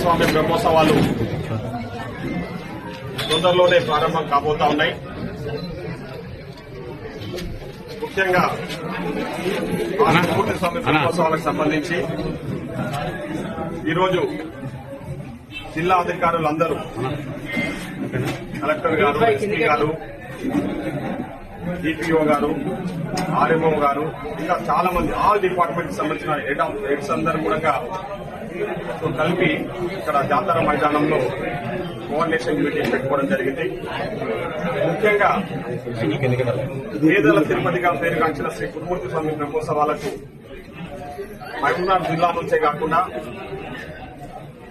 స్వామి బ్రహ్మోత్సవాలు తొందరలోనే ప్రారంభం కాబోతా ఉన్నాయి. ముఖ్యంగా ఆ మూర్తి స్వామి బ్రహ్మోత్సవాలకు సంబంధించి ఈరోజు జిల్లా అధికారులందరూ కలెక్టర్ గారు ఎస్పీ గారు డిపిఓ గారు ఆర్ఎంఓ గారు ఇంకా చాలా మంది ఆల్ డిపార్ట్మెంట్ సంబంధించిన హెడ్ ఆఫ్ హెడ్స్ అందరూ కూడా కలిపి ఇక్కడ జాతర మైదానంలో కోఆర్డినేషన్ మీటింగ్ పెట్టుకోవడం జరిగింది. ముఖ్యంగా పేదల తిరుపతిగా పేరుగాంచిన శ్రీ కురుమూర్తి స్వామి బ్రహ్మోత్సవాలకు మహబూబ్నగర్ జిల్లా నుంచే కాకుండా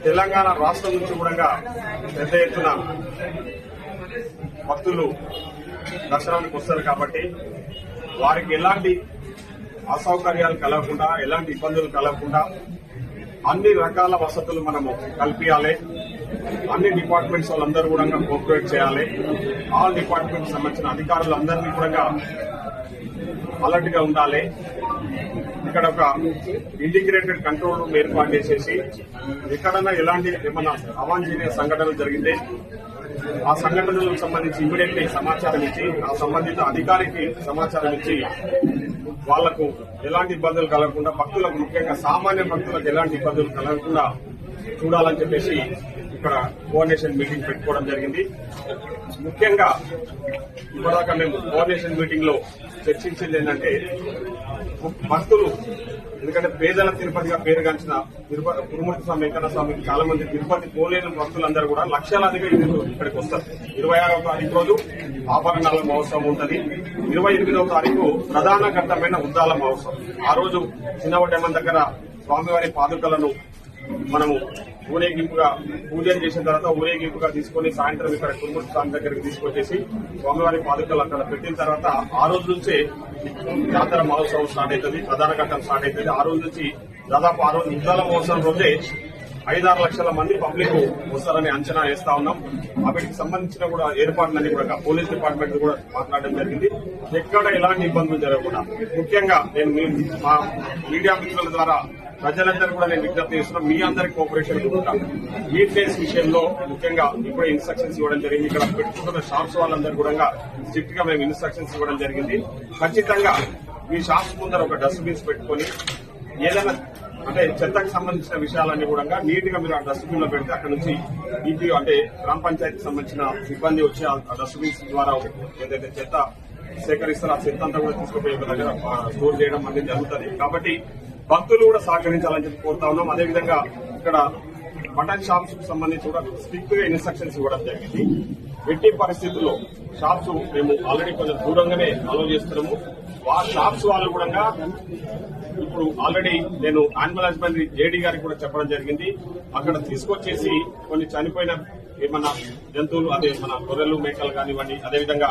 తెలంగాణ రాష్ట్రం నుంచి కూడా పెద్ద ఎత్తున భక్తులు దర్శనానికి వస్తారు కాబట్టి వారికి ఎలాంటి అసౌకర్యాలు కలగకుండా ఎలాంటి ఇబ్బందులు కలగకుండా అన్ని రకాల వసతులు మనము కల్పించాలి అన్ని డిపార్ట్మెంట్స్ వాళ్ళందరూ కూడా కోఆపరేట్ చేయాలి. ఆల్ డిపార్ట్మెంట్ సంబంధించిన అధికారులందరినీ కూడా అలర్ట్గా ఉండాలి. ఇక్కడ ఒక ఇంటిగ్రేటెడ్ కంట్రోల్ రూమ్ ఏర్పాటు చేసేసి ఎక్కడన్నా ఎలాంటి ఏమన్నా అవాంఛనీయ సంఘటనలు జరిగితే ఆ సంఘటనలకు సంబంధించి ఇమీడియట్లీ సమాచారం ఇచ్చి ఆ సంబంధిత అధికారికి సమాచారం ఇచ్చి వాళ్ళకు ఎలాంటి ఇబ్బందులు కలగకుండా భక్తులకు ముఖ్యంగా సామాన్య భక్తులకు ఎలాంటి ఇబ్బందులు కలగకుండా చూడాలని చెప్పేసి ఇక్కడ కోఆర్డినేషన్ మీటింగ్ పెట్టుకోవడం జరిగింది. ముఖ్యంగా ఇప్పటిదాకా మేము కోఆర్డినేషన్ మీటింగ్లో చర్చించింది ఏంటంటే భక్తులు ఎందుకంటే పేదల తిరుపతిగా పేరుగాంచిన తిరుపతి గురుమూర్తి స్వామి వెంకట స్వామికి చాలా మంది తిరుపతి పోలేని భక్తులందరూ కూడా లక్షలాదిగా ఇక్కడికి వస్తారు. ఇరవై ఆరవ తారీఖు రోజు ఆభరణాల మహోత్సవం ఉంటుంది. ఇరవై ఎనిమిదవ తారీఖు ప్రధాన ఘట్టమైన ఉద్దాల మహోత్సవం. ఆ రోజు చిన్నవడ్డమ్మ దగ్గర స్వామివారి పాదుకలను మనము ఊరేగింపుగా పూజలు చేసిన తర్వాత ఊరేగింపుగా తీసుకొని సాయంత్రం ఇక్కడ కుటుంబ స్వామి దగ్గరికి తీసుకొచ్చేసి స్వామివారి పాదుకలు అక్కడ పెట్టిన తర్వాత ఆ రోజు నుంచే జాతర మహోత్సవం స్టార్ట్ అవుతుంది ప్రధాన ఘట్టం స్టార్ట్ అవుతుంది. ఆ రోజు నుంచి దాదాపు ఆ రోజు ఉద్దాల మహోత్సవం రోజే ఐదారు లక్షల మంది పబ్లిక్ వస్తారని అంచనా వేస్తా ఉన్నాం. వాటికి సంబంధించిన కూడా ఏర్పాట్లన్నీ కూడా పోలీస్ డిపార్ట్మెంట్ కూడా మాట్లాడడం జరిగింది. ఎక్కడ ఎలాంటి ఇబ్బందులు జరగకుండా ముఖ్యంగా నేను మీ- మా మీడియా మిత్రుల ద్వారా ప్రజలందరూ కూడా నేను విజ్ఞప్తి చేస్తున్నాను మీ అందరి కోఆపరేషన్ ఉంటాను నీట్నెస్ విషయంలో ముఖ్యంగా ఇప్పుడే ఇన్స్ట్రక్షన్స్ ఇవ్వడం జరిగింది. ఇక్కడ పెట్టుకుంటున్న షాప్స్ వాళ్ళందరూ కూడా స్ట్రిక్ట్గా మేము ఇన్స్ట్రక్షన్స్ ఇవ్వడం జరిగింది. ఖచ్చితంగా మీ షాప్స్ ముందర ఒక డస్ట్బిన్స్ పెట్టుకొని ఏదైనా అంటే చెత్తకు సంబంధించిన విషయాలన్నీ కూడా నీట్గా మీరు ఆ డస్ట్బిన్లో పెడితే అక్కడ నుంచి ఈపీ అంటే గ్రామ పంచాయతీకి సంబంధించిన సిబ్బంది వచ్చి ఆ డస్ట్బిన్స్ ద్వారా ఏదైతే చెత్త సేకరిస్తారో ఆ చెత్త అంతా కూడా తీసుకుపోయి దగ్గర స్టోర్ చేయడం అనేది జరుగుతుంది. కాబట్టి భక్తులు కూడా సహకరించాలని చెప్పి కోరుతా ఉన్నాం. అదేవిధంగా ఇక్కడ మటన్ షాప్స్కు సంబంధించి కూడా స్ట్రిక్ట్గా ఇన్స్ట్రక్షన్స్ ఇవ్వడం జరిగింది. ఎట్టి పరిస్థితుల్లో షాప్స్ మేము ఆల్రెడీ కొంచెం దూరంగానే అలో చేస్తున్నాము. ఆ షాప్స్ వాళ్ళు కూడా ఇప్పుడు ఆల్రెడీ నేను యానిమల్ హస్బెండరీ జేడీ గారికి కూడా చెప్పడం జరిగింది. అక్కడ తీసుకొచ్చేసి కొన్ని చనిపోయిన ఏమన్నా జంతువులు అదే మన గొర్రెలు మేకలు కానివ్వండి అదేవిధంగా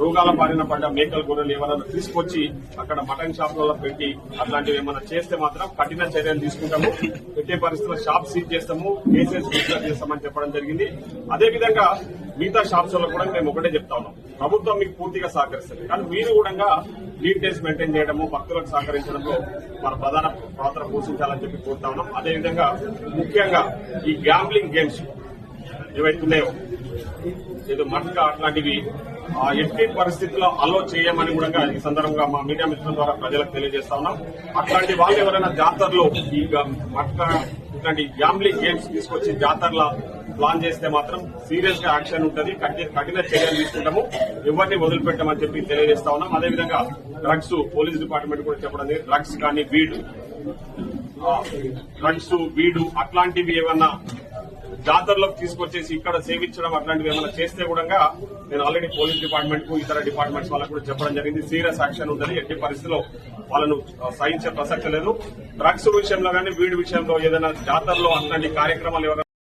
రోగాల బారిన పడ్డ మేకలు గొర్రెలు ఎవరైనా తీసుకొచ్చి అక్కడ మటన్ షాపులలో పెట్టి అట్లాంటివి ఏమైనా చేస్తే మాత్రం కఠిన చర్యలు తీసుకుంటాము. పెట్టే పరిస్థితుల్లో షాప్ సీజ్ చేస్తాము కేసెస్ రిజిస్టర్ చేస్తామని చెప్పడం జరిగింది. అదేవిధంగా మిగతా షాప్స్లో కూడా మేము ఒకటే చెప్తా ఉన్నాం. ప్రభుత్వం మీకు పూర్తిగా సహకరిస్తుంది. కానీ మీరు కూడా నీట్నెస్ మెయింటైన్ చేయడము భక్తులకు సహకరించడంలో మన ప్రధాన పాత్ర పోషించాలని చెప్పి కోరుతా ఉన్నాం. అదేవిధంగా ముఖ్యంగా ఈ గ్యాంబ్లింగ్ గేమ్స్ ఏవైతే ఉన్నాయో ఏదో మట్క అట్లాంటివి ఎట్టి పరిస్థితుల్లో అలో చేయమని కూడా ఈ సందర్భంగా మా మీడియా మిత్రుల ద్వారా ప్రజలకు తెలియజేస్తా ఉన్నాం. అట్లాంటి వాళ్ళు ఎవరైనా జాతరలో ఈ మట్క ఇట్లాంటి గ్యాంబ్లింగ్ గేమ్స్ తీసుకొచ్చి జాతరల ప్లాన్ చేస్తే మాత్రం సీరియస్గా యాక్షన్ ఉంటుంది. కఠిన చర్యలు తీసుకుంటాము. ఎవరిని వదిలిపెట్టమని చెప్పి తెలియజేస్తా ఉన్నాం. అదేవిధంగా డ్రగ్స్ పోలీస్ డిపార్ట్మెంట్ కూడా చెప్పడం డ్రగ్స్ కానీ వీడు డ్రగ్స్ వీడు అట్లాంటివి ఏమన్నా జాతరలోకి తీసుకొచ్చేసి ఇక్కడ సేవించడం అట్లాంటివి ఏమైనా చేస్తే కూడా నేను ఆల్రెడీ పోలీస్ డిపార్ట్మెంట్కు ఇతర డిపార్ట్మెంట్స్ వాళ్ళకు కూడా చెప్పడం జరిగింది. సీరియస్ యాక్షన్ ఉందని ఎట్టి పరిస్థితిలో వాళ్ళను సహించే ప్రసక్తి లేదు. డ్రగ్స్ విషయంలో కానీ వీడి విషయంలో ఏదైనా జాతరలో అట్లాంటి కార్యక్రమాలు ఎవరైనా